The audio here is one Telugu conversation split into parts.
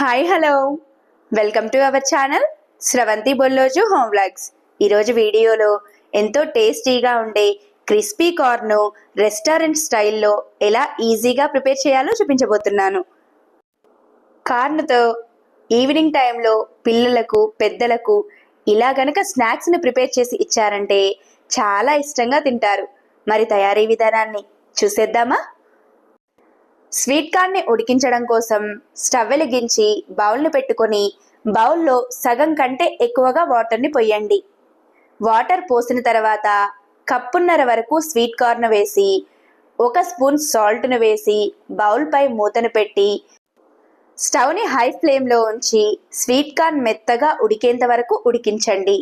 Hi hello welcome to our channel Sravanthi Bolloju home vlogs ఈరోజు వీడియోలో ఎంతో టేస్టీగా ఉండే క్రిస్పీ కార్ను రెస్టారెంట్ స్టైల్లో ఎలా ఈజీగా ప్రిపేర్ చేయాలో చూపించబోతున్నాను. కార్న్తో ఈవినింగ్ టైంలో పిల్లలకు పెద్దలకు ఇలా గనక స్నాక్స్ని ప్రిపేర్ చేసి ఇచ్చారంటే చాలా ఇష్టంగా తింటారు. మరి తయారీ విధానాన్ని చూసేద్దామా? స్వీట్ కార్న్ని ఉడికించడం కోసం స్టవ్ వెలిగించి బౌల్ని పెట్టుకొని బౌల్లో సగం కంటే ఎక్కువగా వాటర్ని పొయ్యండి. వాటర్ పోసిన తర్వాత కప్పున్నర వరకు స్వీట్ కార్న్ వేసి ఒక స్పూన్ సాల్ట్ను వేసి బౌల్పై మూతను పెట్టి స్టవ్ని హై ఫ్లేమ్లో ఉంచి స్వీట్ కార్న్ మెత్తగా ఉడికేంత వరకు ఉడికించండి.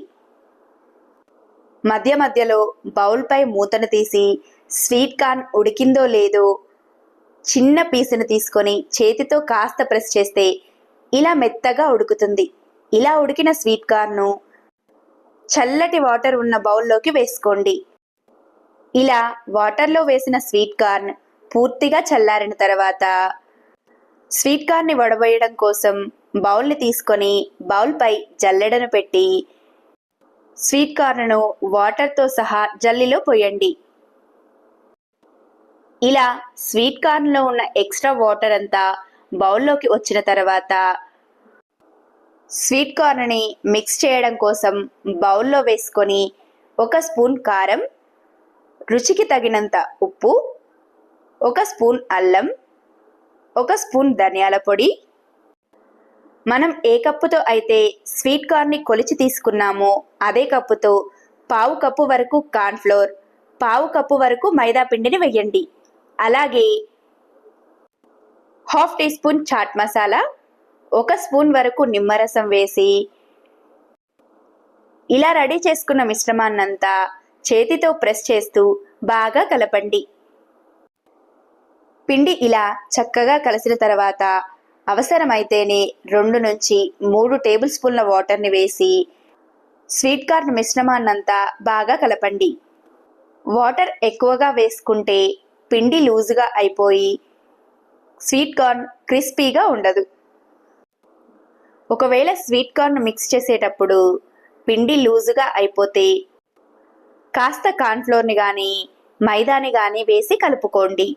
మధ్య మధ్యలో బౌల్పై మూతను తీసి స్వీట్ కార్న్ ఉడికిందో లేదో చిన్న పీసును తీసుకొని చేతితో కాస్త ప్రెస్ చేస్తే ఇలా మెత్తగా ఉడుకుతుంది. ఇలా ఉడికిన స్వీట్ కార్న్ను చల్లటి వాటర్ ఉన్న బౌల్లోకి వేసుకోండి. ఇలా వాటర్లో వేసిన స్వీట్ కార్న్ పూర్తిగా చల్లారిన తర్వాత స్వీట్ కార్న్ని వడబోయడం కోసం బౌల్ని తీసుకొని బౌల్పై జల్లెడను పెట్టి స్వీట్ కార్న్ను వాటర్తో సహా జల్లిలో పోయండి. ఇలా స్వీట్ కార్న్లో ఉన్న ఎక్స్ట్రా వాటర్ అంతా బౌల్లోకి వచ్చిన తర్వాత స్వీట్ కార్న్ని మిక్స్ చేయడం కోసం బౌల్లో వేసుకొని ఒక స్పూన్ కారం రుచికి తగినంత ఉప్పు ఒక స్పూన్ అల్లం ఒక స్పూన్ ధనియాల పొడి. మనం ఏ కప్పుతో అయితే స్వీట్ కార్న్ని కొలిచి తీసుకున్నామో అదే కప్పుతో పావు కప్పు వరకు కార్న్ఫ్లోర్ పావు కప్పు వరకు మైదా పిండిని వేయండి. అలాగే half teaspoon chaat masala ఒక స్పూన్ వరకు నిమ్మరసం వేసి ఇలా రెడీ చేసుకున్న మిశ్రమాన్నంతా చేతితో ప్రెస్ చేస్తూ బాగా కలపండి. పిండి ఇలా చక్కగా కలిసిన తర్వాత అవసరమైతేనే రెండు నుంచి మూడు టేబుల్ స్పూన్ల వాటర్ని వేసి స్వీట్ కార్న్ మిశ్రమాన్నంతా బాగా కలపండి. వాటర్ ఎక్కువగా వేసుకుంటే పిండి లూజుగా అయిపోయి స్వీట్ కార్న్ క్రిస్పీగా ఉండదు. ఒకవేళ స్వీట్ కార్న్ మిక్స్ చేసేటప్పుడు పిండి లూజుగా అయిపోతే కాస్త కార్న్ఫ్లోర్ని కానీ మైదాని కానీ వేసి కలుపుకోండి.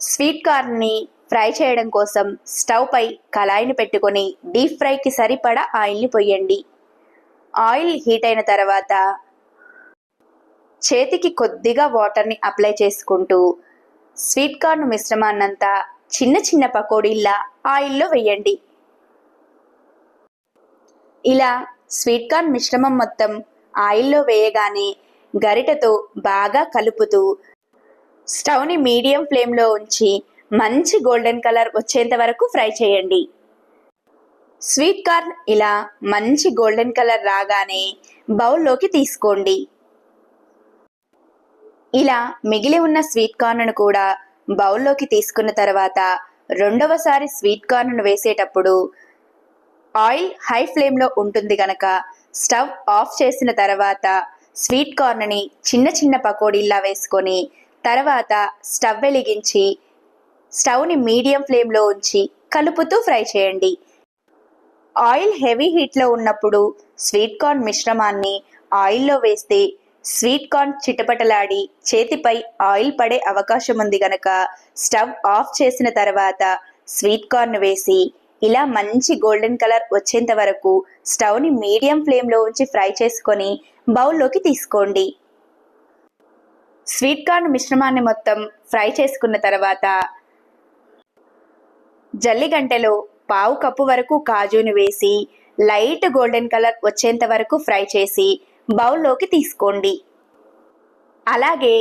స్వీట్ కార్న్ని ఫ్రై చేయడం కోసం స్టవ్ పై కళాయిని పెట్టుకొని డీప్ ఫ్రైకి సరిపడా ఆయిల్ని పొయ్యండి ఆయిల్ హీట్ అయిన తర్వాత చేతికి కొద్దిగా వాటర్ని అప్లై చేసుకుంటూ స్వీట్ కార్న్ మిశ్రమాన్నంతా చిన్న చిన్న పకోడీల్లా ఆయిల్లో వేయండి. ఇలా స్వీట్ కార్న్ మిశ్రమం మొత్తం ఆయిల్లో వేయగానే గరిటతో బాగా కలుపుతూ స్టవ్ని మీడియం ఫ్లేమ్లో ఉంచి మంచి గోల్డెన్ కలర్ వచ్చేంత వరకు ఫ్రై చేయండి. స్వీట్ కార్న్ ఇలా మంచి గోల్డెన్ కలర్ రాగానే బౌల్లోకి తీసుకోండి. ఇలా మిగిలి ఉన్న స్వీట్ కార్న్ను కూడా బౌల్లోకి తీసుకున్న తర్వాత రెండవసారి స్వీట్ కార్న్ను వేసేటప్పుడు ఆయిల్ హై ఫ్లేమ్లో ఉంటుంది కనుక స్టవ్ ఆఫ్ చేసిన తర్వాత స్వీట్ కార్న్ని చిన్న చిన్న పకోడీల్లా వేసుకొని తర్వాత స్టవ్ వెలిగించి స్టవ్ని మీడియం ఫ్లేమ్లో ఉంచి కలుపుతూ ఫ్రై చేయండి. ఆయిల్ హెవీ హీట్లో ఉన్నప్పుడు స్వీట్ కార్న్ మిశ్రమాన్ని ఆయిల్లో వేస్తే స్వీట్ కార్న్ చిటపటలాడి చేతిపై ఆయిల్ పడే అవకాశం ఉంది గనక స్టవ్ ఆఫ్ చేసిన తర్వాత స్వీట్ కార్న్ వేసి ఇలా మంచి గోల్డెన్ కలర్ వచ్చేంత వరకు స్టవ్ని మీడియం ఫ్లేమ్లో ఉంచి ఫ్రై చేసుకొని బౌల్లోకి తీసుకోండి. స్వీట్ కార్న్ మిశ్రమాన్ని మొత్తం ఫ్రై చేసుకున్న తర్వాత జల్లిగంటెలో పావు కప్పు వరకు కాజుని వేసి లైట్ గోల్డెన్ కలర్ వచ్చేంత వరకు ఫ్రై చేసి బౌల్లోకి తీసుకోండి. అలాగే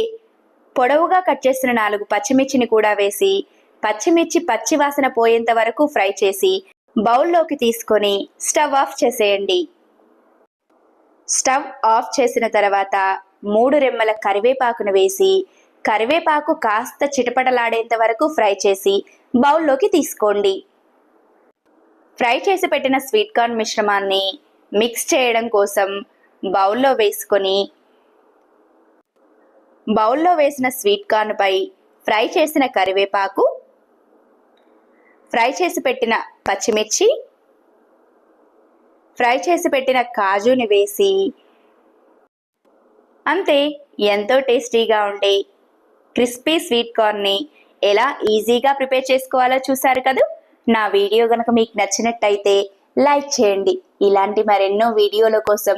పొడవుగా కట్ చేసిన నాలుగు పచ్చిమిర్చిని కూడా వేసి పచ్చిమిర్చి పచ్చి వాసన పోయేంత వరకు ఫ్రై చేసి బౌల్లోకి తీసుకొని స్టవ్ ఆఫ్ చేసేయండి. స్టవ్ ఆఫ్ చేసిన తర్వాత మూడు రెమ్మల కరివేపాకును వేసి కరివేపాకు కాస్త చిటపటలాడేంత వరకు ఫ్రై చేసి బౌల్లోకి తీసుకోండి. ఫ్రై చేసి పెట్టిన స్వీట్ కార్న్ మిశ్రమాన్ని మిక్స్ చేయడం కోసం బౌల్లో వేసుకొని బౌల్లో వేసిన స్వీట్ కార్న్పై ఫ్రై చేసిన కరివేపాకు ఫ్రై చేసి పెట్టిన పచ్చిమిర్చి ఫ్రై చేసి పెట్టిన కాజుని వేసి అంతే ఎంతో టేస్టీగా ఉండే క్రిస్పీ స్వీట్ కార్న్ని ఎలా ఈజీగా ప్రిపేర్ చేసుకోవాలో చూసారు కదా? నా వీడియో కనుక మీకు నచ్చినట్టయితే లైక్ చేయండి. ఇలాంటి మరెన్నో వీడియోల కోసం